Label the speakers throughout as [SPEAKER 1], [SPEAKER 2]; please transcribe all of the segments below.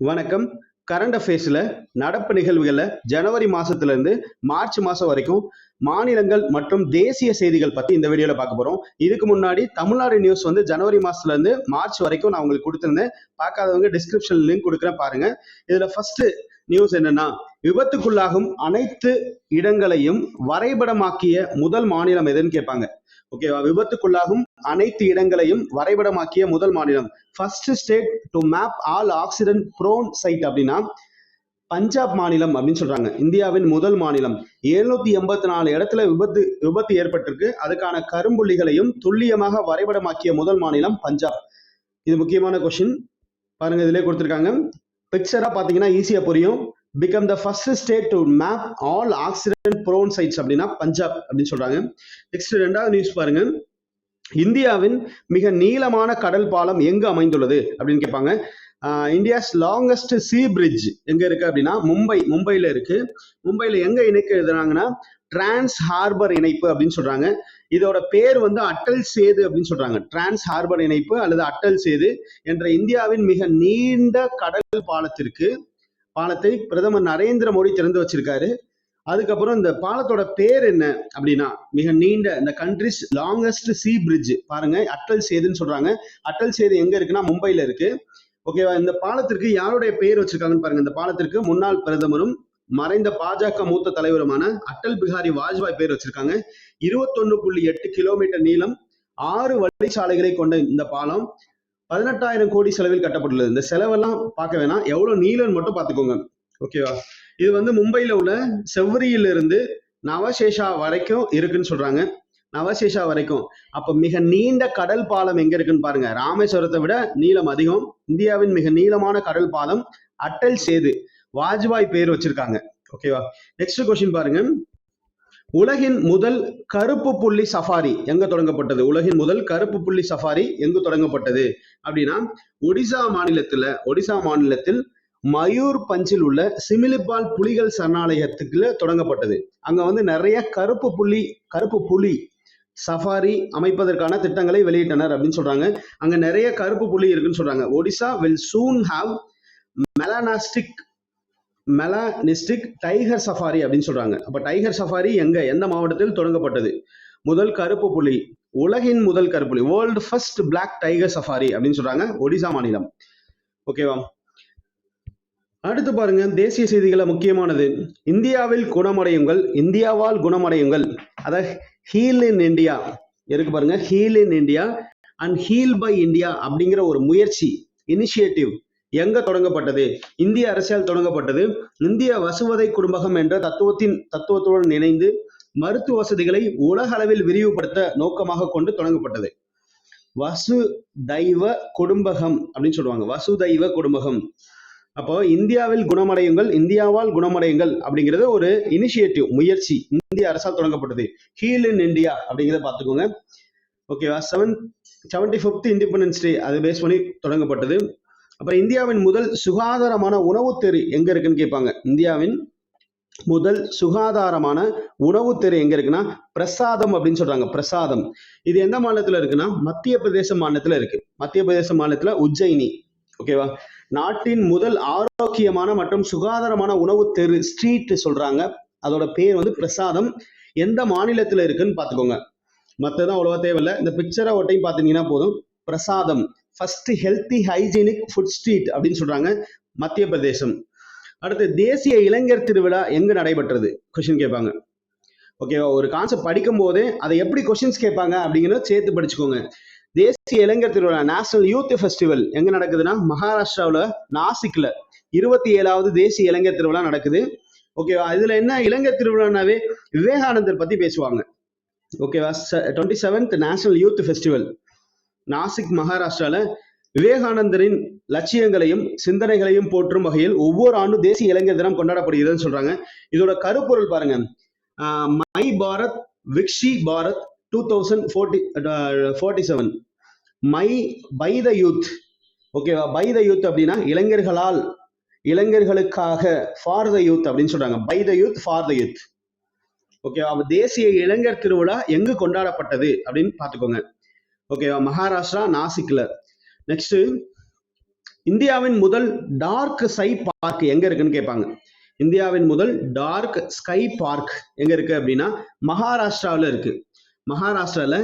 [SPEAKER 1] வணக்கம். கரண்ட் அஃபேர்ஸில் நடப்பு நிகழ்வுகளில் ஜனவரி மாதத்துலேருந்து மார்ச் மாதம் வரைக்கும் மாநிலங்கள் மற்றும் தேசிய செய்திகள் பற்றி இந்த வீடியோவில் பார்க்க போகிறோம் இதுக்கு முன்னாடி தமிழ்நாடு நியூஸ் வந்து ஜனவரி மாதத்துலேருந்து மார்ச் வரைக்கும் நான் உங்களுக்கு கொடுத்துருந்தேன். பார்க்காதவங்க டிஸ்கிரிப்ஷன் லிங்க் கொடுக்குறேன் பாருங்க. இதில் ஃபஸ்ட்டு நியூஸ் என்னன்னா விபத்துக்குள்ளாகும் அனைத்து இடங்களையும் வரைபடமாக்கிய முதல் மாநிலம் எதுன்னு கேட்பாங்க. ஓகேவா விபத்துக்குள்ளாகும் அனைத்து இடங்களையும் வரைபடமாக்கிய முதல் மாநிலம். First state to map all accident prone site அப்படின்னா பஞ்சாப் மாநிலம் அப்படின்னு சொல்றாங்க. இந்தியாவின் முதல் மாநிலம். எழுநூத்தி எண்பத்தி நாலு இடத்துல விபத்து விபத்து ஏற்பட்டிருக்கு. அதுக்கான கரும்புள்ளிகளையும் துல்லியமாக வரைபடமாக்கிய முதல் மாநிலம் பஞ்சாப். இது முக்கியமான கொஸ்டின் பாருங்க இதிலே கொடுத்துருக்காங்க. பிக்சரா பாத்தீங்கன்னா ஈஸியா புரியும். Become the first state to map all accident prone sites அப்படின்னா பஞ்சாப் அப்படின்னு சொல்றாங்க. நெக்ஸ்ட் ரெண்டாவது நியூஸ் பாருங்க. இந்தியாவின் மிக நீளமான கடல் பாலம் எங்கு அமைந்துள்ளது அப்படின்னு கேட்பாங்க. இந்தியாஸ் லாங்கஸ்ட் சீ பிரிட்ஜ் எங்க இருக்கு அப்படின்னா மும்பை மும்பையில இருக்கு. மும்பையில எங்க இணைக்க எழுதுறாங்கன்னா டிரான்ஸ் ஹார்பர் இணைப்பு அப்படின்னு சொல்றாங்க. இதோட பேர் வந்து அட்டல் சேது அப்படின்னு சொல்றாங்க. டிரான்ஸ் ஹார்பர் இணைப்பு அல்லது அட்டல் சேது என்ற இந்தியாவின் மிக நீண்ட கடல் பாலத்திற்கு பாலத்தை பிரதமர் நரேந்திர மோடி திறந்து வச்சிருக்காரு. அதுக்கப்புறம் இந்த பாலத்தோட பேர் என்ன அப்படின்னா மிக நீண்ட இந்த கண்ட்ரிஸ் லாங்கஸ்ட் சீ பிரிட்ஜ் பாருங்க அட்டல் சேதுன்னு சொல்றாங்க. அட்டல் சேது எங்க இருக்குன்னா மும்பைல இருக்கு. ஓகேவா இந்த பாலத்திற்கு யாருடைய பேர் வச்சிருக்காங்கன்னு பாருங்க. இந்த பாலத்திற்கு முன்னாள் பிரதமரும் மறைந்த பாஜக மூத்த தலைவருமான அட்டல் பிகாரி வாஜ்பாய் பேர் வச்சிருக்காங்க. இருபத்தொன்னு புள்ளி எட்டு கிலோமீட்டர் நீளம் ஆறு வழிச்சாலைகளை கொண்ட இந்த பாலம் பதினெட்டாயிரம் கோடி செலவில் கட்டப்பட்டுள்ளது. இந்த செலவெல்லாம் பார்க்க வேணாம். எவ்வளவு நீளம்னு மட்டும் பார்த்துக்கோங்க. ஓகேவா இது வந்து மும்பையில உள்ள செவ்வரியில இருந்து நவசேஷா வரைக்கும் இருக்குன்னு சொல்றாங்க. நவசேஷா வரைக்கும். அப்ப மிக நீண்ட கடல் பாலம் எங்க இருக்குன்னு பாருங்க. ராமேஸ்வரத்தை விட நீளம் அதிகம். இந்தியாவின் மிக நீளமான கடல் பாலம் அட்டல் சேது. வாஜ்பாய் பேர் வச்சிருக்காங்க. ஓகேவா நெக்ஸ்ட் கொஸ்டின் பாருங்க. உலகின் முதல் கருப்பு புள்ளி சஃபாரி எங்க தொடங்கப்பட்டது? உலகின் முதல் கருப்பு புள்ளி சஃபாரி எங்கு தொடங்கப்பட்டது? அப்படின்னா ஒடிசா மாநிலத்துல ஒடிசா மாநிலத்தில் மயூர் பஞ்சில் உள்ள சிமிலிபால் புலிகள் சரணாலயத்துக்குள்ள தொடங்கப்பட்டது. அங்க வந்து நிறைய கருப்பு புள்ளி கருப்பு புலி சஃபாரி அமைப்பதற்கான திட்டங்களை வெளியிட்டனர் அப்படின்னு சொல்றாங்க. அங்க நிறைய கருப்பு புள்ளி இருக்குன்னு சொல்றாங்க. Odisha will soon have melanistic melanistic tiger safari அப்படின்னு சொல்றாங்க. அப்ப டைகர் சஃபாரி எங்க? எந்த மாவட்டத்தில் தொடங்கப்பட்டது? முதல் கருப்பு புலி. உலகின் முதல் கருப்பு புலி. World first black tiger safari அப்படின்னு சொல்றாங்க. ஒடிசா மாநிலம். ஓகேவா அடுத்து பாருங்க. தேசிய செய்திகளை முக்கியமானது. இந்தியாவில் குணமடையுங்கள். இந்தியாவால் குணமடையுங்கள். அதாவது ஹீல் இன் இந்தியா இருக்கு பாருங்க? Heal in India and heal by India அப்படிங்கிற ஒரு முயற்சி இனிஷியேட்டிவ் எங்க தொடங்கப்பட்டது? இந்திய அரசியல் தொடங்கப்பட்டது. இந்திய வசுவதை குடும்பகம் என்ற தத்துவத்தின் தத்துவத்துடன் இணைந்து மருத்துவ வசதிகளை உலக அளவில் விரிவுபடுத்த நோக்கமாக கொண்டு தொடங்கப்பட்டது. வசு தெய்வ குடும்பகம் அப்படின்னு சொல்லுவாங்க. வசுதைவ குடும்பகம். அப்போ இந்தியாவில் குணமடையுங்கள் இந்தியாவால் குணமடையுங்கள் அப்படிங்கிறது ஒரு இனிஷியேட்டிவ் முயற்சி. இந்திய அரசால் தொடங்கப்பட்டது. ஹீல் இன் இந்தியா அப்படிங்கிறத பார்த்துக்கோங்க. ஓகேவா seven seventy fifth independence day அது பேஸ் பண்ணி தொடங்கப்பட்டது. அப்புறம் இந்தியாவின் முதல் சுகாதாரமான உணவுத் தெரு எங்க இருக்குன்னு கேட்பாங்க. இந்தியாவின் முதல் சுகாதாரமான உணவு தெரு எங்க இருக்குன்னா பிரசாதம் அப்படின்னு சொல்றாங்க. பிரசாதம். இது எந்த மாநிலத்துல இருக்குன்னா மத்திய பிரதேச மாநிலத்துல இருக்கு. மத்திய பிரதேச மாநிலத்துல உஜ்ஜயினி. ஓகேவா நாட்டின் முதல் ஆரோக்கியமான மற்றும் சுகாதாரமான உணவு தெரு ஸ்ட்ரீட் சொல்றாங்க. அதோட பேர் வந்து பிரசாதம். எந்த மாநிலத்துல இருக்குன்னு பாத்துக்கோங்க மற்றதான் அவ்வளவா தேவையில்லை. இந்த பிக்சரை ஒட்டையும் பார்த்தீங்கன்னா போதும். பிரசாதம். First healthy hygienic food street அப்படின்னு சொல்றாங்க மத்திய பிரதேசம். அடுத்து தேசிய இளைஞர் திருவிழா எங்க நடைபெற்றது? கொஸ்டின் கேட்பாங்க. ஓகேவா ஒரு கான்செப்ட் படிக்கும் போதே அதை எப்படி கொஷின்ஸ் கேட்பாங்க அப்படிங்கிறத சேர்த்து படிச்சுக்கோங்க. தேசிய இளைஞர் திருவிழா நேஷனல் யூத் ஃபெஸ்டிவல் எங்க நடக்குதுன்னா மகாராஷ்டிராவில் நாசிக்ல இருபத்தி ஏழாவது தேசிய இளைஞர் திருவிழா நடக்குது. ஓகேவா இதுல என்ன இளைஞர் திருவிழானாவே விவேகானந்தர் பத்தி பேசுவாங்க. ஓகேவா twenty seventh national youth festival Nashik மகாராஷ்டிரால விவேகானந்தரின் லட்சியங்களையும் சிந்தனைகளையும் போற்றும் வகையில் ஒவ்வொரு ஆண்டும் தேசிய இளைஞர் தினம் கொண்டாடப்படுகிறதுன்னு சொல்றாங்க. இதோட கருப்பொருள் பாருங்க. My Bharat Viksit Bharat two thousand forty forty seven my by the youth. ஓகேவா பை த யூத் அப்படின்னா இளைஞர்களால் இளைஞர்களுக்காக ஃபார் த யூத் அப்படின்னு சொல்றாங்க. By the youth for the youth ஓகேவா தேசிய இளைஞர் திருவிழா எங்கு கொண்டாடப்பட்டது அப்படின்னு பார்த்துக்கோங்க. ஓகேவா மகாராஷ்டிரா நாசிக்ல. நெக்ஸ்ட் இந்தியாவின் முதல் டார்க் ஸ்கை பார்க் எங்க இருக்குன்னு கேட்பாங்க. இந்தியாவின் முதல் டார்க் ஸ்கை பார்க் எங்க இருக்கு அப்படின்னா மகாராஷ்டிராவில் இருக்கு. மகாராஷ்டிரால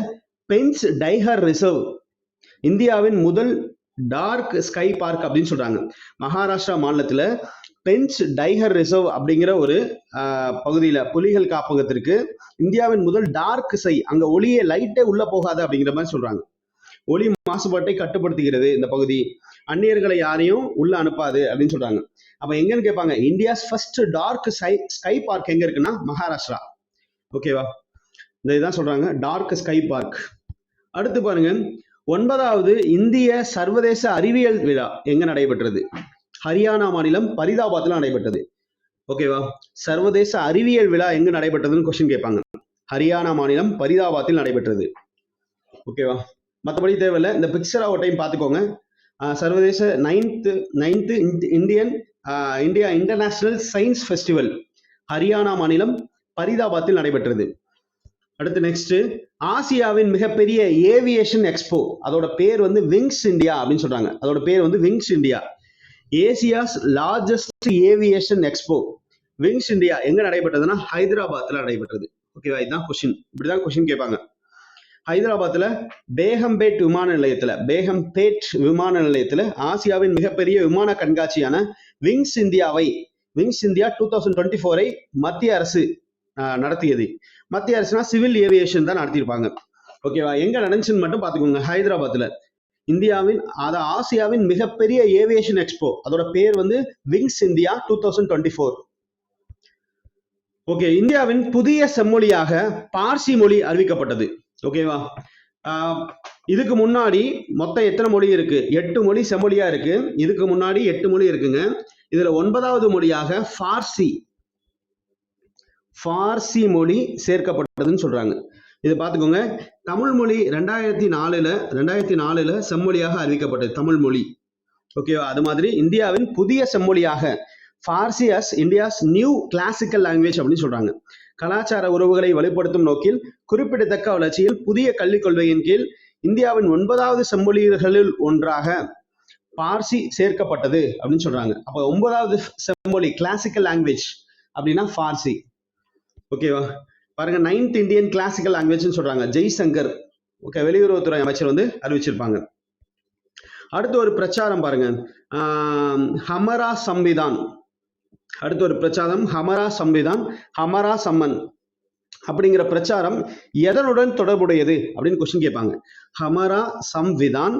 [SPEAKER 1] பென்ஸ் டைஹர் ரிசர்வ் இந்தியாவின் முதல் டார்க் ஸ்கை பார்க் அப்படின்னு சொல்றாங்க. மகாராஷ்டிரா மாநிலத்துல பென்ச் டைஹர் ரிசர்வ் அப்படிங்கிற ஒரு பகுதியில் பகுதியில புலிகள் காப்பகத்திற்கு இந்தியாவின் முதல் டார்க் சை அங்க ஒளியே லைட்டே உள்ள போகாது அப்படிங்கிற மாதிரி சொல்றாங்க. ஒளி மாசுபாட்டை கட்டுப்படுத்துகிறது இந்த பகுதி. அந்நியர்களை யாரையும் உள்ள அனுப்பாது அப்படின்னு சொல்றாங்க. அப்ப எங்கன்னு கேட்பாங்க India's first dark sky sky park எங்க இருக்குன்னா மகாராஷ்டிரா. ஓகேவா இந்த இதான் சொல்றாங்க டார்க் ஸ்கை பார்க் அடுத்து பாருங்க ஒன்பதாவது இந்திய சர்வதேச அறிவியல் விழா எங்க நடைபெற்றது? ஹரியானா மாநிலம் பரிதாபாத்தில் நடைபெற்றது. ஓகேவா சர்வதேச அறிவியல் விழா எங்கு நடைபெற்றதுன்னு கொஸ்டின் கேட்பாங்க. ஹரியானா மாநிலம் பரிதாபாத்தில் நடைபெற்றது. ஓகேவா மற்றபடி தேவையில்லை. இந்த பிக்சரா ஒரு டைம் பார்த்துக்கோங்க. ஆஹ் சர்வதேச ninth ninth Indian India international science festival Haryana மாநிலம் பரிதாபாத்தில் நடைபெற்றது. அடுத்து நெக்ஸ்ட் ஆசியாவின் மிகப்பெரிய ஏவியேஷன் எக்ஸ்போ அதோட பேர் வந்து விங்ஸ் இந்தியா அப்படின்னு சொல்றாங்க. அதோட பேர் வந்து wings India Asia's largest aviation expo wings India எங்க நடைபெற்றதுன்னா ஹைதராபாத்ல நடைபெற்றது. ஓகேவா இதுதான் கொஸ்டின் இப்படிதான் கொஸ்டின் கேட்பாங்க. ஹைதராபாத்ல பேகம்பேட் விமான நிலையத்துல பேகம்பேட் விமான நிலையத்துல ஆசியாவின் மிகப்பெரிய விமான கண்காட்சியான விங்ஸ் இந்தியாவை wings India two thousand twenty ஃபோரை மத்திய அரசு ஆஹ், நடத்தியது. மத்திய அரசுனா சிவில் ஏவியேஷன் தான் நடத்தியிருப்பாங்க. ஓகேவா எங்க நடந்துச்சுன்னு மட்டும் பாத்துக்கோங்க ஹைதராபாத்ல இந்தியாவின் அத ஆசியாவின் மிகப்பெரிய ஏவியேஷன் எக்ஸ்போ அதோட பேர் வந்து wings India two thousand twenty four okay இந்தியாவின் புதிய செம்மொழியாக பார்சி மொழி அறிவிக்கப்பட்டது. ஓகேவா ஆஹ் இதுக்கு முன்னாடி மொத்தம் எத்தனை மொழி இருக்கு? எட்டு மொழி செம்மொழியா இருக்கு. இதுக்கு முன்னாடி எட்டு மொழி இருக்குங்க. இதுல ஒன்பதாவது மொழியாக ஃபார்சி ஃபார்சி மொழி சேர்க்கப்பட்டதுன்னு சொல்றாங்க. இது பார்த்துக்கோங்க. தமிழ் மொழி ரெண்டாயிரத்தி நாலுல ரெண்டாயிரத்தி நாலுல செம்மொழியாக அறிவிக்கப்பட்டது தமிழ் மொழி. ஓகேவா அது மாதிரி இந்தியாவின் புதிய செம்மொழியாக Farsi as India's new classical language அப்படின்னு சொல்றாங்க. கலாச்சார உறவுகளை வலுப்படுத்தும் நோக்கில் குறிப்பிடத்தக்க வளர்ச்சியில் புதிய கல்விக் கொள்கையின் கீழ் இந்தியாவின் ஒன்பதாவது செம்மொழிகளில் ஒன்றாக பார்சி சேர்க்கப்பட்டது அப்படின்னு சொல்றாங்க. அப்போ ஒன்பதாவது செம்மொழி கிளாசிக்கல் லாங்குவேஜ் அப்படின்னா ஃபார்சி ஓகேவா பாருங்க நைன்த் இந்தியன் கிளாசிக்கல் லாங்குவேஜ்னு சொல்றாங்க ஜெய்சங்கர். ஓகே வெளியுறவுத்துறை அமைச்சர் வந்து அறிவிச்சிருப்பாங்க. அடுத்து ஒரு பிரச்சாரம் பாருங்க. ஹமரா சம்விதான் அடுத்து ஒரு பிரச்சாரம் ஹமரா சம்விதான் ஹமரா சம்மன். அப்படிங்கிற பிரச்சாரம் எதனுடன் தொடர்புடையது அப்படின்னு கொஸ்டின் கேட்பாங்க. ஹமரா சம்விதான்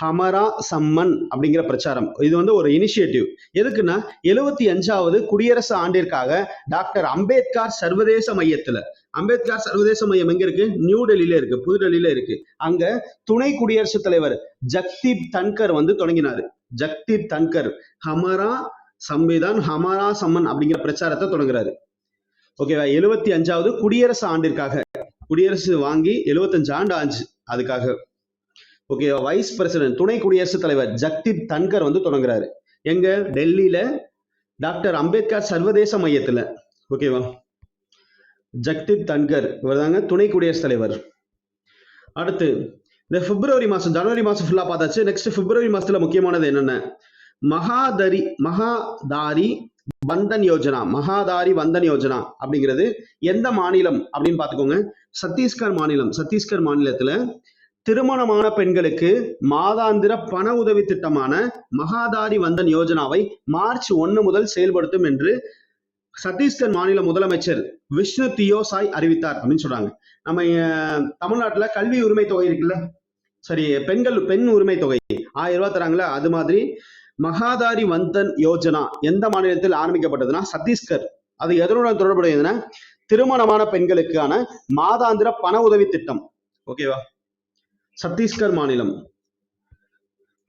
[SPEAKER 1] ஹமரா சம்மன் அப்படிங்கிற பிரச்சாரம். இது வந்து ஒரு இனிஷியேட்டிவ் எதுக்குன்னா எழுபத்தி அஞ்சாவது குடியரசு ஆண்டிற்காக டாக்டர் அம்பேத்கர் சர்வதேச மையத்துல அம்பேத்கர் சர்வதேச மையம் எங்க இருக்கு? நியூ டெல்லியில இருக்கு புதுடெல்லியில இருக்கு. அங்க துணை குடியரசுத் தலைவர் ஜக்தீப் தன்கர் வந்து தொடங்கினாரு. ஜக்தீப் தன்கர் ஹமரா சம்விதான் ஹமரா சம்மன் அப்படிங்கிற பிரச்சாரத்தை தொடங்குறாரு. ஓகேவா? எழுபத்தி அஞ்சாவது குடியரசு ஆண்டிற்காக குடியரசு வாங்கி 75 ஆண்டு ஆச்சு அதுக்காக. ஓகேவா வைஸ் பிரசிடென்ட் துணை குடியரசுத் தலைவர் ஜக்தீப் தன்கர் வந்து தொடங்குறாரு. எங்க? டெல்லியில டாக்டர் அம்பேத்கர் சர்வதேச மையத்துல. ஓகேவா ஜக்தீப் தன்கர் இவர் தாங்க துணை குடியரசுத் தலைவர். அடுத்து இந்த பிப்ரவரி மாசம் ஜனவரி மாசம் ஃபுல்லா பார்த்தாச்சு. நெக்ஸ்ட் பிப்ரவரி மாசத்துல முக்கியமானது என்னென்ன? மகாதரி மகாதாரி வந்தன் யோஜனா மகாதாரி வந்தன் யோஜனா அப்படிங்கிறது எந்த மாநிலம் அப்படின்னு பார்த்துக்கோங்க. சத்தீஸ்கர் மாநிலம் சத்தீஸ்கர் மாநிலத்துல திருமணமான பெண்களுக்கு மாதாந்திர பண உதவி திட்டமான மகாதாரி வந்தன் யோஜனாவை மார்ச் ஒன்னு முதல் செயல்படுத்தும் என்று சத்தீஸ்கர் மாநில முதலமைச்சர் விஷ்ணு தியோசாய் அறிவித்தார் அப்படின்னு சொல்றாங்க. நம்ம தமிழ்நாட்டில் தமிழ்நாட்டுல கல்வி உரிமை தொகை இருக்குல்ல? சரி பெண்கள் பெண் உரிமை தொகை ஆயிரம் ரூபாய் தராங்களா? அது மாதிரி மகாதாரி வந்தன் யோஜனா எந்த மாநிலத்தில் ஆரம்பிக்கப்பட்டதுன்னா சத்தீஸ்கர். அது எதனுடன் தொடர்புடையதுன்னா திருமணமான பெண்களுக்கான மாதாந்திர பண உதவி திட்டம். ஓகேவா? சத்தீஸ்கர் மாநிலம்.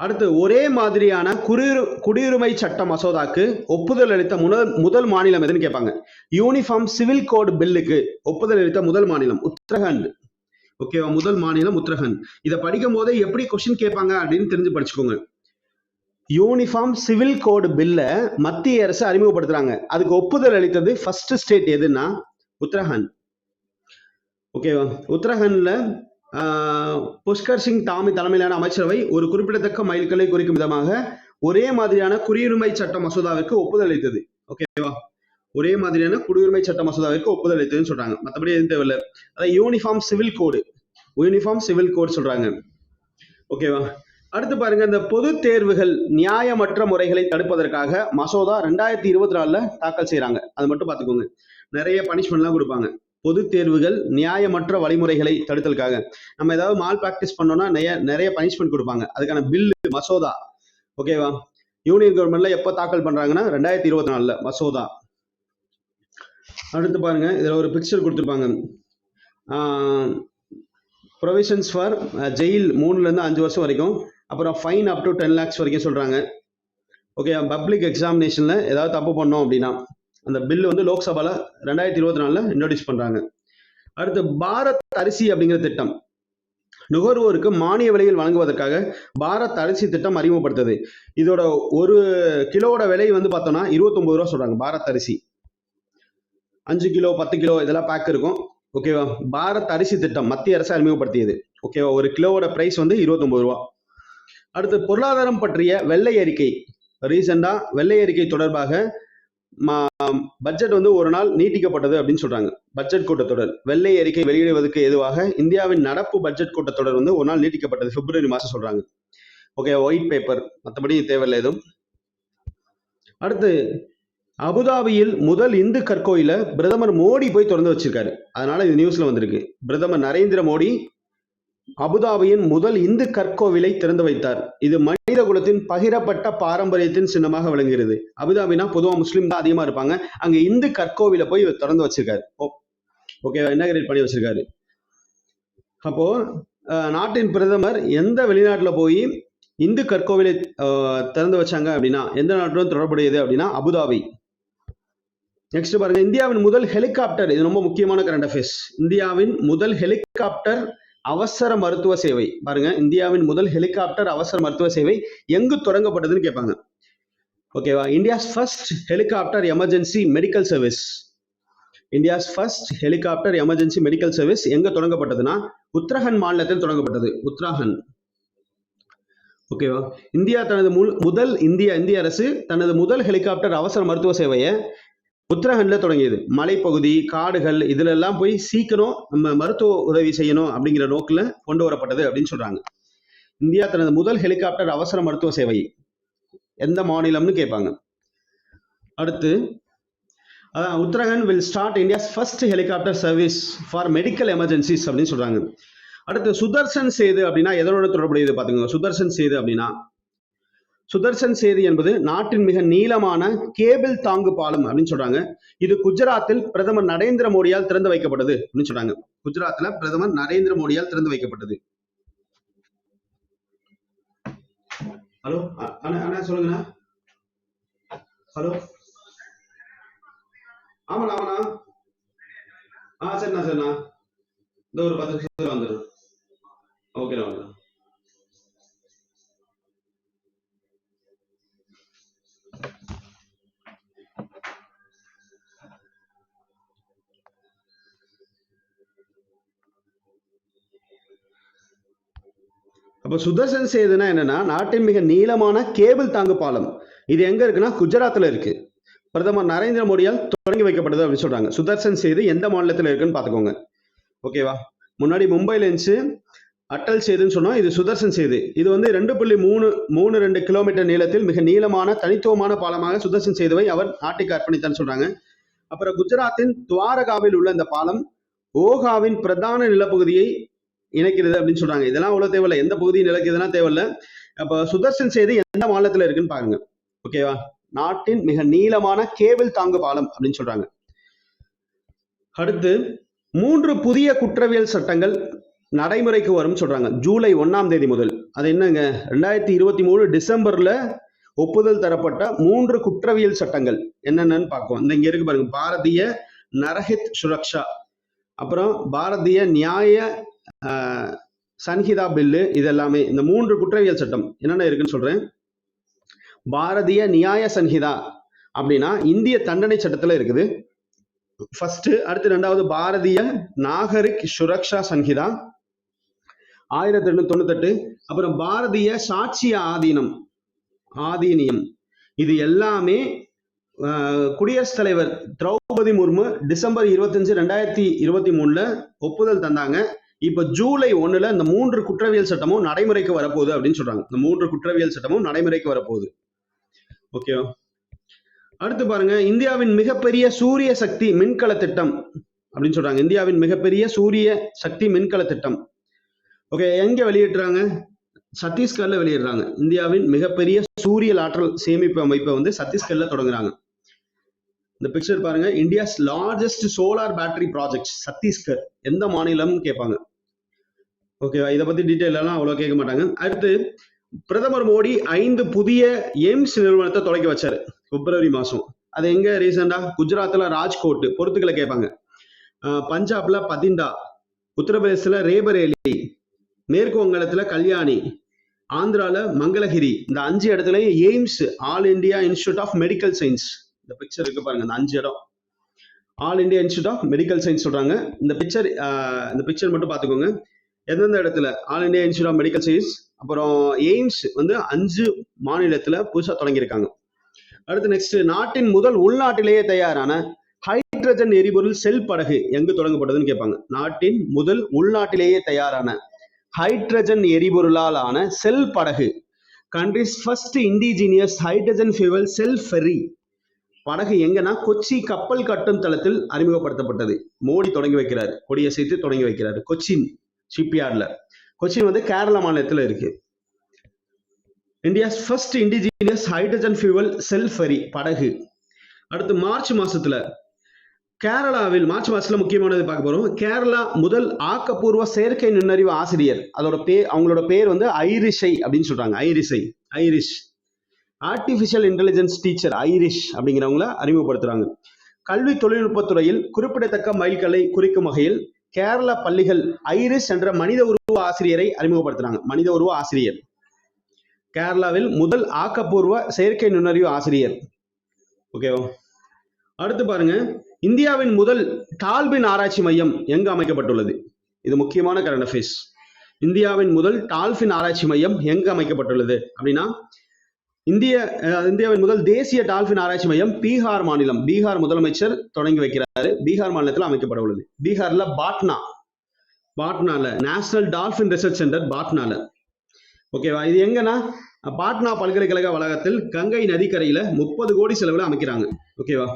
[SPEAKER 1] அடுத்து ஒரே மாதிரியான குடியுரு குடியுரிமை சட்ட மசோதாக்கு ஒப்புதல் அளித்த முதல் முதல் மாநிலம் எதுன்னு கேட்பாங்க. யூனிஃபார்ம் சிவில் கோட் பில்லுக்கு ஒப்புதல் அளித்த முதல் மாநிலம் உத்தரகண்ட். ஓகேவா முதல் மாநிலம் உத்தரகண்ட். இதை படிக்கும் போதே எப்படி கொஸ்டின் கேட்பாங்க அப்படின்னு தெரிஞ்சு படிச்சுக்கோங்க. யூனிஃபார்ம் சிவில் கோட் பில்ல மத்திய அரசு அறிமுகப்படுத்துறாங்க. அதுக்கு ஒப்புதல் அளித்தது ஃபர்ஸ்ட் ஸ்டேட் எதுன்னா உத்தரகாண்ட். ஓகேவா உத்தரகண்ட்ல புஷ்கர் சிங் தாமி தலைமையிலான அமைச்சரவை ஒரு குறிப்பிடத்தக்க மைல்கல்லை குறிக்கும் விதமாக ஒரே மாதிரியான குடியுரிமை சட்ட மசோதாவிற்கு ஒப்புதல் அளித்தது. ஓகேவா? ஒரே மாதிரியான குடியுரிமை சட்ட மசோதாவிற்கு ஒப்புதல் அளித்ததுன்னு சொல்றாங்க. மற்றபடி எதுவும் தேவையில்லை. அதான் uniform civil code uniform civil code சொல்றாங்க. ஓகேவா? அடுத்து பாருங்க இந்த பொது தேர்வுகள் நியாயமற்ற முறைகளை தடுப்பதற்காக மசோதா ரெண்டாயிரத்தி இருபத்தி நாலுல தாக்கல் செய்றாங்க. அது மட்டும் பாத்துக்கோங்க நிறைய பனிஷ்மெண்ட்லாம் கொடுப்பாங்க. பொது தேர்வுகள் நியாயமற்ற வழிமுறைகளை தடுத்தலுக்காக. நம்ம ஏதாவது மால் ப்ராக்டிஸ் பண்ணோம்னா நிறைய நிறைய பனிஷ்மெண்ட் கொடுப்பாங்க. அதுக்கான பில்லு மசோதா. ஓகேவா யூனியன் கவர்மெண்ட்ல எப்போ தாக்கல் பண்றாங்கன்னா ரெண்டாயிரத்தி இருபத்தி நாலுல மசோதா. அடுத்து பாருங்க இதில் ஒரு பிக்சர் கொடுத்துருப்பாங்க. ப்ரொவிஷன்ஸ் ஃபார் ஜெயில் மூணுலேருந்து அஞ்சு வருஷம் வரைக்கும் அப்புறம் fine up to ten lakhs வரைக்கும் சொல்கிறாங்க ஓகே பப்ளிக் எக்ஸாமினேஷனில் ஏதாவது தப்பு பண்ணோம் அப்படின்னா. அந்த பில் வந்து லோக்சபால ரெண்டாயிரத்தி இருபத்தி நாலில் இன்ட்ரோடியூஸ் பண்ணுறாங்க அடுத்து பாரத் அரிசி அப்படிங்கிற திட்டம். நுகர்வோருக்கு மானிய விலையில் வழங்குவதற்காக பாரத் அரிசி திட்டம் அறிமுகப்படுத்துது. இதோட ஒரு கிலோவோட விலை வந்து பார்த்தோம்னா இருபத்தொம்பது ரூபா சொல்கிறாங்க பாரத் அரிசி. அஞ்சு கிலோ பத்து கிலோ இதெல்லாம் பேக் இருக்கும். ஓகேவா பாரத் அரிசி திட்டம் மத்திய அரசு அறிமுகப்படுத்தியது. ஓகேவா ஒரு கிலோவோட பிரைஸ் வந்து இருபத்தொம்பது ரூபா. அடுத்து பொருளாதாரம் பற்றிய வெள்ளை அறிக்கை. ரீசெண்டாக வெள்ளை அறிக்கை தொடர்பாக பட்ஜெட் வந்து ஒரு நாள் நீட்டிக்கப்பட்டது அப்படின்னு சொல்றாங்க. பட்ஜெட் கூட்டத்தொடர். வெள்ளை அறிக்கை வெளியிடுவதற்கு எதுவாக இந்தியாவின் நடப்பு பட்ஜெட் கூட்டத்தொடர் வந்து ஒரு நாள் நீட்டிக்கப்பட்டது. பிப்ரவரி மாதம் சொல்றாங்க. ஓகே ஒயிட் பேப்பர் மற்றபடி தேவையில்லை எதுவும். அடுத்து அபுதாபியில் முதல் இந்து கற்கோயில பிரதமர் மோடி போய் திறந்து வச்சிருக்காரு. அதனால இது நியூஸ்ல வந்திருக்கு. பிரதமர் நரேந்திர மோடி அபுதாபியின் முதல் இந்து கற்கோவிலை திறந்து வைத்தார். இது மனித குலத்தின் பகிரப்பட்ட பாரம்பரியத்தின் சின்னமாக விளங்குகிறது. அபுதாபினா பொதுவாக முஸ்லீம் தான் அதிகமா இருப்பாங்க. அங்க இந்து கற்கோவிலை போய் இவர் திறந்து வச்சிருக்காரு. ஓகே இன்னாகிரேட் பண்ணி வச்சிருக்காரு. அப்போ நாட்டின் பிரதமர் எந்த வெளிநாட்டுல போய் இந்து கற்கோவிலை அஹ், திறந்து வச்சாங்க அப்படின்னா எந்த நாட்டுடன் தொடர்புடையது அப்படின்னா அபுதாபி. நெக்ஸ்ட் பாருங்க இந்தியாவின் முதல் ஹெலிகாப்டர் இது ரொம்ப முக்கியமான கரண்ட் அஃபேர்ஸ் இந்தியாவின் முதல் ஹெலிகாப்டர் அவசர மருத்துவ சேவை. பாருங்க இந்தியாவின் முதல் ஹெலிகாப்டர் அவசர மருத்துவ சேவை எங்கு தொடங்கப்பட்டதுன்னு கேட்பாங்க. ஓகேவா India's first helicopter emergency medical service India's first helicopter emergency medical service எங்க தொடங்கப்பட்டதுன்னா உத்தரகண்ட் மாநிலத்தில் தொடங்கப்பட்டது. உத்தராகண்ட். ஓகேவா இந்தியா தனது முதல் இந்திய இந்திய அரசு தனது முதல் ஹெலிகாப்டர் அவசர மருத்துவ சேவையை உத்தரகண்ட்ல தொடங்கியது. மலைப்பகுதி காடுகள் இதுல எல்லாம் போய் சீக்கிரம் நம்ம மருத்துவ உதவி செய்யணும் அப்படிங்கிற நோக்கில் கொண்டு வரப்பட்டது அப்படின்னு சொல்றாங்க. இந்தியா தனது முதல் ஹெலிகாப்டர் அவசர மருத்துவ சேவை. எந்த மாநிலம்னு கேட்பாங்க. அடுத்து அதான் Uttarakhand will start India's first helicopter service for medical emergencies அப்படின்னு சொல்றாங்க. அடுத்து சுதர்சன் சேது அப்படின்னா எதனோட தொடர்புடையது பாத்துக்கோங்க சுதர்சன் சேது அப்படின்னா சுதர்சன் சேது என்பது நாட்டின் மிக நீளமான கேபிள் தாங்கு பாலம் அப்படின்னு சொல்றாங்க. இது குஜராத்தில் பிரதமர் நரேந்திர மோடியால் திறந்து வைக்கப்பட்டது அப்படின்னு சொல்றாங்க. குஜராத்ல பிரதமர் நரேந்திர மோடியால் திறந்து வைக்கப்பட்டது. ஹலோ அண்ணா அண்ணா சொல்லுங்கண்ணா. ஹலோ. ஆமாண்ணா ஆமாண்ணா. ஆ சரிண்ணா சரிண்ணா. இந்த ஒரு பத்து நிமிஷத்துல வந்துடும் ஓகேண்ணா ஓகேண்ணா. அப்போ சுதர்சன் சேதுனா என்னன்னா நாட்டின் மிக நீளமான கேபிள் தாங்கு பாலம். இது எங்க இருக்குன்னா குஜராத்ல இருக்கு. பிரதமர் நரேந்திர மோடியால் தொடங்கி வைக்கப்பட்டது அப்படின்னு சொல்றாங்க. சுதர்சன் சேது எந்த மாநிலத்தில் இருக்குன்னு பார்த்துக்கோங்க. ஓகேவா? முன்னாடி மும்பைல இருந்துச்சு அட்டல் சேதுன்னு சொன்னோம் இது சுதர்சன் சேது. இது வந்து ரெண்டு புள்ளி மூணு மூணு ரெண்டு கிலோமீட்டர் நீளத்தில் மிக நீளமான தனித்துவமான பாலமாக சுதர்சன் சேதுவை அவர் நாட்டுக்கு அர்ப்பணித்தான்னு சொல்றாங்க. அப்புறம் குஜராத்தின் துவாரகாவில் உள்ள இந்த பாலம் ஓகாவின் பிரதான நிலப்பகுதியை இணைக்கிறது அப்படின்னு சொல்றாங்க. இதெல்லாம் அவ்வளவு தேவையில்ல. எந்த பகுதியும் நிலைக்குதுன்னா தேவையில்ல. அப்ப சுதர்சன் சேது எந்த மாநிலத்துல இருக்குன்னு பாருங்க. ஓகேவா நாட்டின் மிக நீளமான கேபிள் தாங்கு பாலம் அப்படின்னு சொல்றாங்க. அடுத்து மூன்று புதிய குற்றவியல் சட்டங்கள் நடைமுறைக்கு வரும்னு சொல்றாங்க. ஜூலை ஒண்ணாம் தேதி முதல். அது என்னங்க? ரெண்டாயிரத்தி இருபத்தி மூணு டிசம்பர்ல ஒப்புதல் தரப்பட்ட மூன்று குற்றவியல் சட்டங்கள். என்னென்னன்னு பார்க்கும் இந்த இங்க இருக்கு பாருங்க. பாரதிய நரஹித் சுரக்ஷா. அப்புறம் பாரதிய நியாய ஆஹ், சன்ஹிதா பில்லு இது எல்லாமே இந்த மூன்று குற்றவியல் சட்டம் என்னென்ன இருக்குன்னு சொல்றேன். பாரதிய நியாய சன்ஹிதா அப்படின்னா இந்திய தண்டனை சட்டத்தில் இருக்குது. ஃபர்ஸ்ட் அடுத்து ரெண்டாவது பாரதிய நாகரிக் சுரக்ஷா சன்ஹிதா. ஆயிரத்தி எண்ணூத்தி தொண்ணூத்தெட்டு. அப்புறம் பாரதிய சாட்சிய ஆதீனம். ஆதீனியம். இது எல்லாமே குடியரசுத் தலைவர் திரௌபதி முர்மு டிசம்பர் இருபத்தஞ்சு ரெண்டாயிரத்தி இருபத்தி மூணுல ஒப்புதல் தந்தாங்க. இப்ப ஜூலை ஒண்ணுல இந்த மூன்று குற்றவியல் சட்டமும் நடைமுறைக்கு வரப்போகுது அப்படின்னு சொல்றாங்க. இந்த மூன்று குற்றவியல் சட்டமும் நடைமுறைக்கு வரப்போகுது. ஓகேவா அடுத்து பாருங்க இந்தியாவின் மிகப்பெரிய சூரிய சக்தி மின்கல திட்டம் அப்படின்னு சொல்றாங்க. இந்தியாவின் மிகப்பெரிய சூரிய சக்தி மின்கல திட்டம். ஓகே எங்க வெளியிடுறாங்க? சத்தீஸ்கர்ல வெளியிடுறாங்க. இந்தியாவின் மிகப்பெரிய சூரிய ஆற்றல் சேமிப்பு அமைப்பை வந்து சத்தீஸ்கர்ல தொடங்குறாங்க. இந்த பிக்சர் பாருங்க. India's largest solar battery project Chhattisgarh. எந்த மாநிலம்னு கேட்பாங்க. ஓகேவா இதை பத்தி டீட்டெயில் அவ்வளோ கேட்க மாட்டாங்க. அடுத்து பிரதமர் மோடி ஐந்து புதிய எய்ம்ஸ் நிறுவனத்தை தொடங்கி வச்சாரு பிப்ரவரி மாசம். அது எங்க ரீசெண்டாக குஜராத்தில் ராஜ்கோட் பொறுத்துக்களை கேட்பாங்க. பஞ்சாப்ல பதிண்டா உத்தரப்பிரதேசத்துல ரேபரேலி மேற்கு வங்காளத்துல கல்யாணி ஆந்திரால மங்களகிரி இந்த அஞ்சு இடத்துலயும் AIIMS all India institute of medical science. இந்த பிக்சர் இருக்கு பாருங்க இந்த அஞ்சு இடம். All India institute of medical science சொல்றாங்க. இந்த பிக்சர் இந்த பிக்சர் மட்டும் பார்த்துக்கோங்க. எந்தெந்த இடத்துல? All India institute of medical science அப்புறம் எய்ம்ஸ் வந்து அஞ்சு மாநிலத்துல புதுசா தொடங்கியிருக்காங்க. அடுத்து நெக்ஸ்ட் நாட்டின் முதல் உள்நாட்டிலேயே தயாரான ஹைட்ரஜன் எரிபொருள் செல் படகு எங்கு தொடங்கப்பட்டதுன்னு கேட்பாங்க. நாட்டின் முதல் உள்நாட்டிலேயே தயாரான ஹைட்ரஜன் எரிபொருளால் ஆன செல் படகு. Country's first indigenous hydrogen fuel cell ferry படகு எங்கன்னா கொச்சி கப்பல் கட்டும் தளத்தில் அறிமுகப்படுத்தப்பட்டது. மோடி தொடங்கி வைக்கிறார். கொடியசைத்து தொடங்கி வைக்கிறார். கொச்சின் ஷிப்யார்டில் கொச்சின் வந்து கேரள மாநிலத்தில் இருக்கு. India's first indigenous hydrogen fuel cell ferry படகு. அடுத்து மார்ச் மாசத்துல கேரளாவில் மார்ச் மாசத்துல முக்கியமானது பார்க்க போறோம். கேரளா முதல் ஆக்கப்பூர்வ செயற்கை நுண்ணறிவு ஆசிரியர். அதோட பேர் அவங்களோட பேர் வந்து ஐரிஷை அப்படின்னு சொல்றாங்க. ஐரிஷை Iris. Artificial intelligence teacher Iris அப்படிங்கிறவங்கள அறிமுகப்படுத்துறாங்க. கல்வி தொழில்நுட்பத்துறையில் குறிப்பிடத்தக்க மைல்கல்லை குறிக்கும் வகையில் கேரள பள்ளிகள் ஐரிஷ் என்ற மனித உருவ ஆசிரியரை அறிமுகப்படுத்துறாங்க. மனித உருவ ஆசிரியர். கேரளாவில் முதல் ஆக்கப்பூர்வ செயற்கை நுண்ணறிவு ஆசிரியர். ஓகேவா? அடுத்து பாருங்க. இந்தியாவின் முதல் டால்பின் ஆராய்ச்சி மையம் எங்கு அமைக்கப்பட்டுள்ளது? இது முக்கியமான கரண்ட் அஃபேர்ஸ் இந்தியாவின் முதல் டால்பின் ஆராய்ச்சி மையம் எங்கு அமைக்கப்பட்டுள்ளது? அப்படின்னா இந்திய அஹ், இந்தியாவின் முதல் தேசிய டால்பின் ஆராய்ச்சி மையம் பீகார் மாநிலம். பீகார் முதலமைச்சர் தொடங்கி வைக்கிறாரு. பீகார் மாநிலத்தில் அமைக்கப்பட உள்ளது பீகார்ல பாட்னா. பாட்னால நேஷனல் டால்பின் ரிசர்ச் சென்டர் பாட்னால. ஓகேவா இது எங்கன்னா பாட்னா பல்கலைக்கழக வளாகத்தில் கங்கை நதிக்கரையில முப்பது கோடி செலவுல அமைக்கிறாங்க. ஓகேவா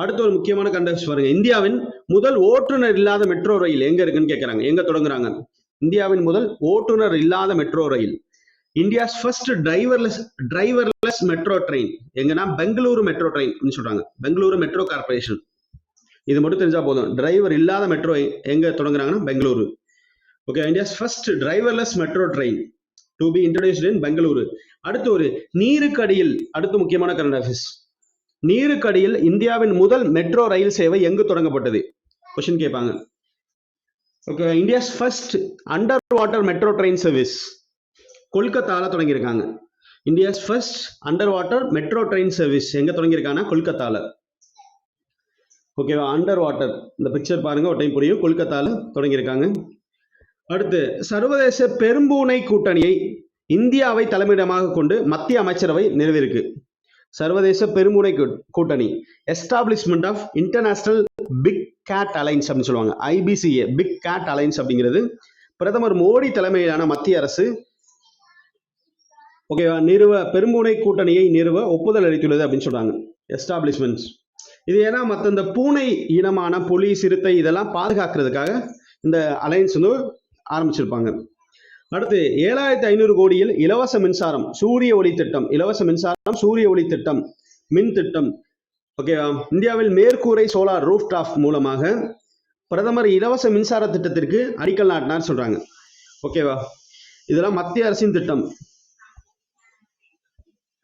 [SPEAKER 1] அடுத்த ஒரு முக்கியமான கண்டக்ஸ் பாருங்க. இந்தியாவின் முதல் ஓட்டுநர் இல்லாத மெட்ரோ ரயில் எங்க இருக்குன்னு கேட்கறாங்க எங்க தொடங்குறாங்க? இந்தியாவின் முதல் ஓட்டுநர் இல்லாத மெட்ரோ ரயில் India's first driverless driverless metro train எங்கன்னா பெங்களூரு மெட்ரோ ட்ரெயின் சொல்றாங்க. பெங்களூரு மெட்ரோ கார்பரேஷன் இது மட்டும் தெரிஞ்சா போதும். டிரைவர் இல்லாத மெட்ரோ எங்க தொடங்குறாங்கன்னா Bengaluru. Okay India's first driverless metro train to be introduced in Bengaluru. அடுத்து ஒரு நீருக்கடியில் அடுத்து முக்கியமான கரண்ட் அஃபேர்ஸ் நீருக்கடியில் இந்தியாவின் முதல் மெட்ரோ ரயில் சேவை எங்கு தொடங்கப்பட்டது? கொஸ்டின் கேட்பாங்க. Okay India's first under water metro train service கொல்கத்தால தொடங்கியிருக்காங்க. India's first under water metro train service எங்க தொடங்கியிருக்காங்கன்னா கொல்கத்தால. ஓகேவா அண்டர் வாட்டர் இந்த பிக்சர் பாருங்க ஒரு டைம் புரியும். கொல்கத்தால தொடங்கியிருக்காங்க. அடுத்து சர்வதேச பெரும்பூனை கூட்டணியை இந்தியாவை தலைமையிடமாக கொண்டு மத்திய அமைச்சரவை நிறுவியிருக்கு. சர்வதேச பெரும்பூனை கூட்டணி. Establishment of international big cat alliance அப்படின்னு சொல்லுவாங்க. ஐபிசிஏ பிக் கேட் அலைன்ஸ் அப்படிங்கிறது பிரதமர் மோடி தலைமையிலான மத்திய அரசு ஓகேவா நிறுவ பெரும்புனை கூட்டணியை நிறுவ ஒப்புதல் அளித்துள்ளது அப்படின்னு சொல்றாங்க. எஸ்டாப்ளிஷ்மெண்ட்ஸ் இது ஏன்னா மற்ற இந்த பூனை இனமான புலி சிறுத்தை இதெல்லாம் பாதுகாக்கிறதுக்காக இந்த அலைன்ஸ் வந்து ஆரம்பிச்சிருப்பாங்க. அடுத்து ஏழாயிரத்தி ஐநூறு கோடியில் இலவச மின்சாரம் சூரிய ஒளி திட்டம். இலவச மின்சாரம் சூரிய ஒளி திட்டம் மின் திட்டம். ஓகேவா இந்தியாவில் மேற்கூரை சோலார் ரூஃப் டாப் மூலமாக பிரதமர் இலவச மின்சார திட்டத்திற்கு அடிக்கல் நாட்டினார் சொல்றாங்க. ஓகேவா இதெல்லாம் மத்திய அரசின் திட்டம்.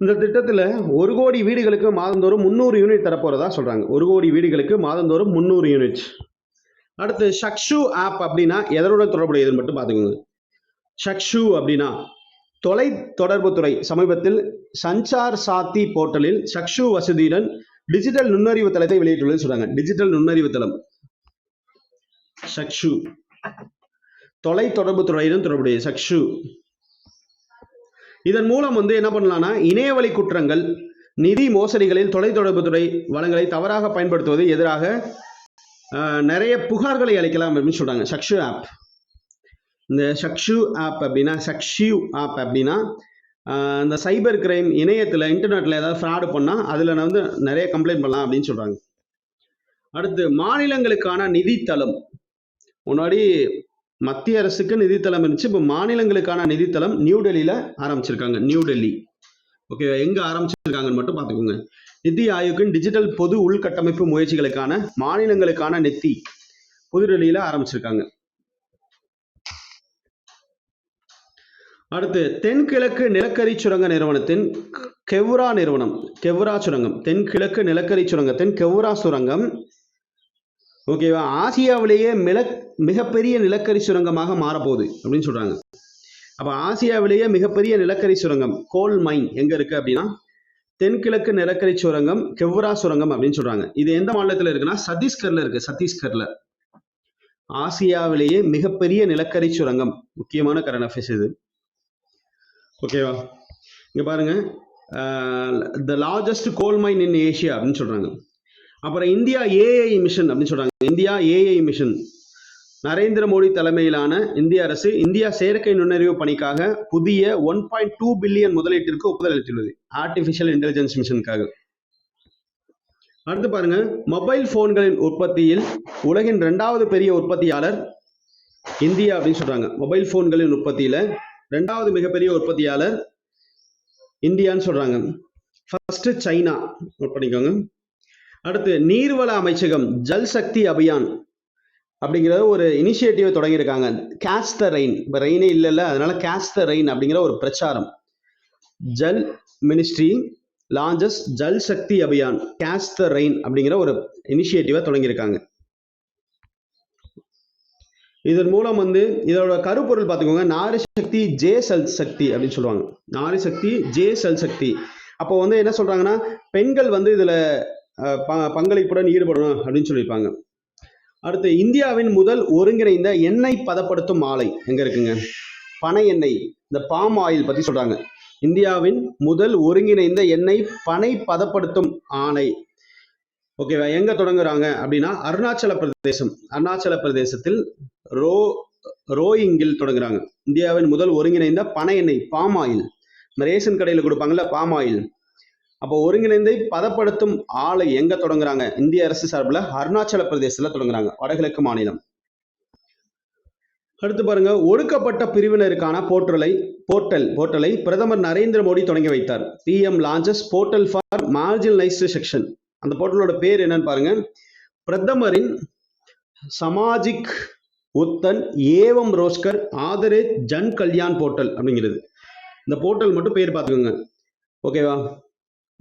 [SPEAKER 1] இந்த திட்டத்தில் ஒரு கோடி வீடுகளுக்கு மாதந்தோறும் முந்நூறு யூனிட் தரப்போறதா சொல்றாங்க. ஒரு கோடி வீடுகளுக்கு மாதந்தோறும் முந்நூறு யூனிட் அடுத்து ஷக்ஷு ஆப் அப்படின்னா எதனுடன் தொடர்புடையதுன்னு மட்டும் பார்த்துக்கோங்க. ஷக்ஷு அப்படின்னா தொலை தொடர்பு துறை சமீபத்தில் சஞ்சார் சாத்தி போர்ட்டலில் சக்ஷு வசதியுடன் டிஜிட்டல் நுண்ணறிவு தளத்தை வெளியிட்டுள்ளது சொல்றாங்க. டிஜிட்டல் நுண்ணறிவு தளம். சக்ஷு. தொலை தொடர்பு துறையுடன் தொடர்புடைய சக்ஷு. இதன் மூலம் வந்து என்ன பண்ணலாம்னா இணையவழி குற்றங்கள் நிதி மோசடிகளில் தொலைத்தொடர்புத்துறை வளங்களை தவறாக பயன்படுத்துவது எதிராக நிறைய புகார்களை அளிக்கலாம் அப்படின்னு சொல்றாங்க. சக்ஷு ஆப். இந்த சக்ஷு ஆப் அப்படின்னா சக்ஷு ஆப் அப்படின்னா இந்த சைபர் கிரைம் இணையத்தில் இன்டர்நெட்டில் ஏதாவது ஃப்ராடு பண்ணால் அதில் வந்து நிறைய கம்ப்ளைண்ட் பண்ணலாம் அப்படின்னு சொல்கிறாங்க அடுத்து மாநிலங்களுக்கான நிதித்தளம். முன்னாடி மத்திய அரசுக்கு நிதித்தளம் இருந்துச்சு இப்போ மாநிலங்களுக்கான நிதித்தளம் நியூ டெல்லியில் ஆரம்பிச்சிருக்காங்க நியூ டெல்லி. ஓகே எங்கே ஆரம்பிச்சிருக்காங்கன்னு மட்டும் பார்த்துக்கோங்க. நிதி ஆயோக்கின் டிஜிட்டல் பொது உள்கட்டமைப்பு முயற்சிகளுக்கான மாநிலங்களுக்கான நிதி புதுடெல்லியில் ஆரம்பிச்சிருக்காங்க. அடுத்து தென்கிழக்கு நிலக்கரி சுரங்க நிறுவனத்தின் கெவ்ரா நிறுவனம். கெவ்ரா சுரங்கம். தென்கிழக்கு நிலக்கரி சுரங்கத்தின் கெவ்ரா சுரங்கம். ஓகேவா ஆசியாவிலேயே மில மிகப்பெரிய நிலக்கரி சுரங்கமாக மாறப்போகுது அப்படின்னு சொல்றாங்க. அப்ப ஆசியாவிலேயே மிகப்பெரிய நிலக்கரி சுரங்கம் கோல் மைன் எங்க இருக்கு அப்படின்னா தென்கிழக்கு நிலக்கரி சுரங்கம் கெவ்ரா சுரங்கம் அப்படின்னு சொல்றாங்க. இது எந்த மாநிலத்தில் இருக்குன்னா சத்தீஸ்கர்ல இருக்கு சத்தீஸ்கர்ல. ஆசியாவிலேயே மிகப்பெரிய நிலக்கரி சுரங்கம் முக்கியமான கரண்ட் அஃபேர்ஸ் இது. ஓகேவா இங்க பாருங்க. The largest coal mine in Asia அப்படின்னு சொல்றாங்க. அப்புறம் இந்தியா ஏஐ மிஷன் அப்படின்னு சொல்றாங்க. India AI mission Narendra Modi தலைமையிலான இந்திய அரசு இந்தியா செயற்கை நுண்ணறிவு பணிக்காக புதிய ஒன் பாயிண்ட் டூ பில்லியன் முதலீட்டிற்கு ஒப்புதல் அளித்துள்ளது. ஆர்டிஃபிஷியல் இன்டெலிஜென்ஸ் மிஷனுக்காக அடுத்து பாருங்க. மொபைல் போன்களின் உற்பத்தியில் உலகின் இரண்டாவது பெரிய உற்பத்தியாளர் இந்தியா அப்படின்னு சொல்றாங்க. மொபைல் போன்களின் உற்பத்தியில ரெண்டாவது மிகப்பெரிய உற்பத்தியாளர் இந்தியான்னு சொல்றாங்க. ஃபர்ஸ்ட் சைனா நோட் பண்ணிக்கோங்க. அடுத்து நீர்வள அமைச்சகம் ஜல் சக்தி அபியான் அப்படிங்கிற ஒரு இனிஷியேட்டிவை தொடங்கியிருக்காங்க. கேஷ் த ரெயின் இப்போ ரெயினே இல்லைல்ல அதனால கேஷ் த ரெயின் அப்படிங்கிற ஒரு பிரச்சாரம். Jal ministry launches Jal Shakti Abhiyan catch the rain அப்படிங்கிற ஒரு இனிஷியேட்டிவை தொடங்கியிருக்காங்க. இதன் மூலம் வந்து இதோட கருப்பொருள் பார்த்துக்கோங்க. நாரி சக்தி ஜே சல் சக்தி அப்படின்னு சொல்லுவாங்க. நாரி சக்தி ஜே சல் சக்தி. அப்போ வந்து என்ன சொல்கிறாங்கன்னா பெண்கள் வந்து இதில் ப- பங்களிப்புடன் ஈடுபடணும் அப்படின்னு சொல்லியிருப்பாங்க. அடுத்து இந்தியாவின் முதல் ஒருங்கிணைந்த எண்ணெய் பதப்படுத்தும் ஆலை எங்கே இருக்குங்க? பனை எண்ணெய் இந்த பாம் ஆயில் பற்றி சொல்கிறாங்க இந்தியாவின் முதல் ஒருங்கிணைந்த எண்ணெய் பனை பதப்படுத்தும் ஆலை ஓகேவா எங்க தொடங்குறாங்க அப்படின்னா அருணாச்சல பிரதேசம். அருணாச்சல பிரதேசத்தில் ரோ ரோயிங்கில் தொடங்குறாங்க. இந்தியாவின் முதல் ஒருங்கிணைந்த பனை எண்ணெய் பாம் ஆயில் ரேஷன் கடையில் கொடுப்பாங்கல்ல பாம் ஆயில் அப்போ ஒருங்கிணைந்தை பதப்படுத்தும் ஆலை எங்க தொடங்குறாங்க? இந்திய அரசு சார்பில் அருணாச்சல பிரதேசத்துல தொடங்குறாங்க வடகிழக்கு மாநிலம். அடுத்து பாருங்க ஒடுக்கப்பட்ட பிரிவினருக்கான போர்ட்டலை போர்ட்டல் போர்ட்டலை பிரதமர் நரேந்திர மோடி தொடங்கி வைத்தார். PM launches portal for marginalised section அந்த போர்ட்டலோட பேர் என்னன்னு பாருங்க. பிரதமரின் சமாஜிக் உத்தன் ஏவம் ரோஸ்கர் ஆதரே ஜன் கல்யாண் போர்ட்டல் அப்படிங்கிறது. இந்த போர்ட்டல் மட்டும் பேர் பார்த்துக்கோங்க. ஓகேவா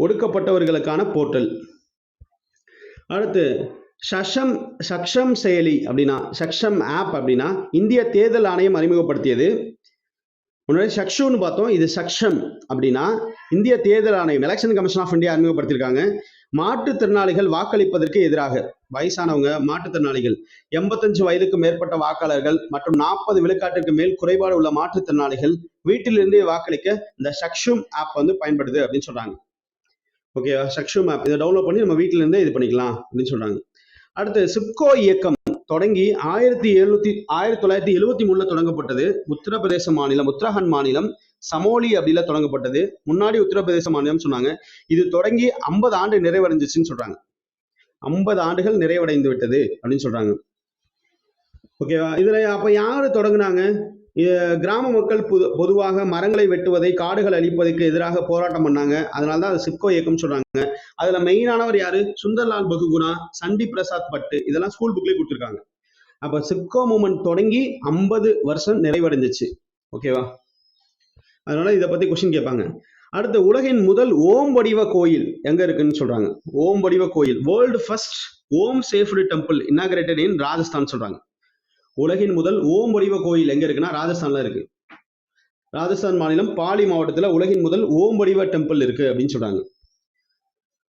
[SPEAKER 1] ஒடுக்கப்பட்டவர்களுக்கான போர்ட்டல் அடுத்து சஷம் சக்ஷம் செயலி அப்படின்னா சக்ஷம் ஆப் அப்படின்னா இந்திய தேர்தல் ஆணையம் அறிமுகப்படுத்தியது. முன்னாடி சக்ஷுன்னு பார்த்தோம் இது சக்ஷம் அப்படின்னா இந்திய தேர்தல் ஆணையம் எலெக்ஷன் கமிஷன் ஆஃப் இந்தியா அறிமுகப்படுத்தியிருக்காங்க. மாற்றுத்திறனாளிகள் வாக்களிப்பதற்கு எதிராக. வயசானவங்க மாற்றுத்திறனாளிகள் எண்பத்தஞ்சு வயதுக்கு மேற்பட்ட வாக்காளர்கள் மற்றும் நாற்பது விழுக்காட்டிற்கு மேல் குறைபாடு உள்ள மாற்றுத்திறனாளிகள் வீட்டிலிருந்தே வாக்களிக்க இந்த சக்ஷும் ஆப் வந்து பயன்படுது அப்படின்னு சொல்றாங்க. ஓகேவா சக்ஷும் ஆப். இதை டவுன்லோட் பண்ணி நம்ம வீட்டிலிருந்தே இது பண்ணிக்கலாம் அப்படின்னு சொல்றாங்க. அடுத்து சிப்கோ இயக்கம் தொடங்கி ஆயிரத்தி எழுநூத்தி ஆயிரத்தி தொள்ளாயிரத்தி எழுவத்தி மூணுல தொடங்கப்பட்டது. உத்தரப்பிரதேச மாநிலம் உத்தரகாண்ட் மாநிலம் சமோலி அப்படில தொடங்கப்பட்டது. முன்னாடி உத்தரப்பிரதேச மாநிலம் சொன்னாங்க. இது தொடங்கி ஐம்பது ஆண்டு நிறைவடைஞ்சிச்சுன்னு சொல்றாங்க. ஐம்பது ஆண்டுகள் நிறைவடைந்து விட்டது அப்படின்னு சொல்றாங்க. ஓகேவா இதுல அப்ப யாரு தொடங்குனாங்க? கிராம மக்கள் பொது பொதுவாக மரங்களை வெட்டுவதை காடுகள் அழிப்பதற்கு எதிராக போராட்டம் பண்ணாங்க. அதனால தான் அது சிப்கோ இயக்கம் சொல்றாங்க. அதுல மெயினானவர் யாரு? சுந்தர்லால் பகுகுணா சண்டி பிரசாத் பட்டு. இதெல்லாம் ஸ்கூல் புக்லயே கொடுத்துருக்காங்க. அப்ப சிப்கோ மூமெண்ட் தொடங்கி ஐம்பது வருஷம் நிறைவடைஞ்சிச்சு. ஓகேவா அதனால இதை பத்தி கொஸ்டின் கேட்பாங்க. அடுத்து உலகின் முதல் ஓம் வடிவ கோயில் எங்க இருக்குன்னு சொல்றாங்க. ஓம் வடிவ கோயில் world first Om shaped temple inaugurated in Rajasthan சொல்றாங்க. உலகின் முதல் ஓம் வடிவ கோயில் எங்க இருக்குன்னா ராஜஸ்தான்ல இருக்கு. ராஜஸ்தான் மாநிலம் பாலி மாவட்டத்தில் உலகின் முதல் ஓம் வடிவ டெம்பிள் இருக்கு அப்படின்னு சொல்றாங்க.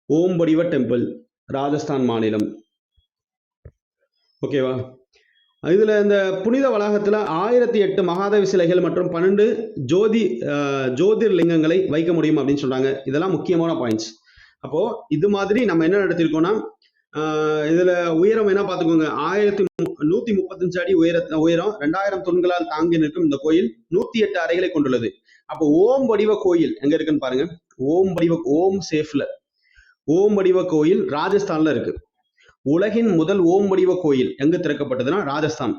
[SPEAKER 1] ஓம் வடிவ டெம்பிள் ராஜஸ்தான் மாநிலம். ஓகேவா இதில் இந்த புனித வளாகத்துல ஆயிரத்தி எட்டு மகாதேவி சிலைகள் மற்றும் பன்னெண்டு ஜோதி ஜோதிர் ஜோதிர்லிங்கங்களை வைக்க முடியும் அப்படின்னு சொல்றாங்க. இதெல்லாம் முக்கியமான பாயிண்ட்ஸ் அப்போ இது மாதிரி நம்ம என்ன நடத்திருக்கோம்னா ஆஹ், உயரம் என்ன பார்த்துக்கோங்க. ஆயிரத்தி மு- நூத்தி முப்பத்தஞ்சு அடி உயர உயரம் ரெண்டாயிரம் தூண்களால் தாங்கி நிற்கும் இந்த கோயில் நூத்தி எட்டு அறைகளை கொண்டுள்ளது. அப்போ ஓம் வடிவ கோயில் எங்க இருக்குன்னு பாருங்க. ஓம் வடிவ ஓம் சேஃப்ல. ஓம் வடிவ கோயில் ராஜஸ்தான்ல இருக்கு. உலகின் முதல் ஓம் வடிவ கோயில் எங்க திறக்கப்பட்டதுன்னா ராஜஸ்தான்.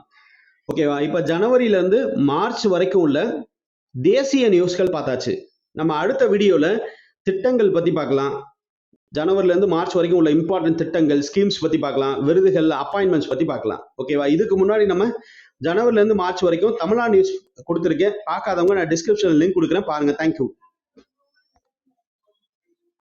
[SPEAKER 1] ஓகேவா இப்ப ஜனவரியில இருந்து மார்ச் வரைக்கும் உள்ள தேசிய நியூஸ்கள் பார்த்தாச்சு. நம்ம அடுத்த வீடியோல திட்டங்கள் பத்தி பார்க்கலாம். ஜனவரில இருந்து மார்ச் வரைக்கும் உள்ள இம்பார்ட்டன்ட் திட்டங்கள் ஸ்கீம்ஸ் பத்தி பார்க்கலாம். விருதுகள் அப்பாயின்மெண்ட்ஸ் பத்தி பார்க்கலாம். ஓகேவா இதுக்கு முன்னாடி நம்ம ஜனவரில இருந்து மார்ச் வரைக்கும் தமிழ்நாடு நியூஸ் கொடுத்துருக்கேன். பார்க்காதவங்க நான் டிஸ்கிரிப்ஷன்ல லிங்க் கொடுக்குறேன். பாருங்க. தேங்க்யூ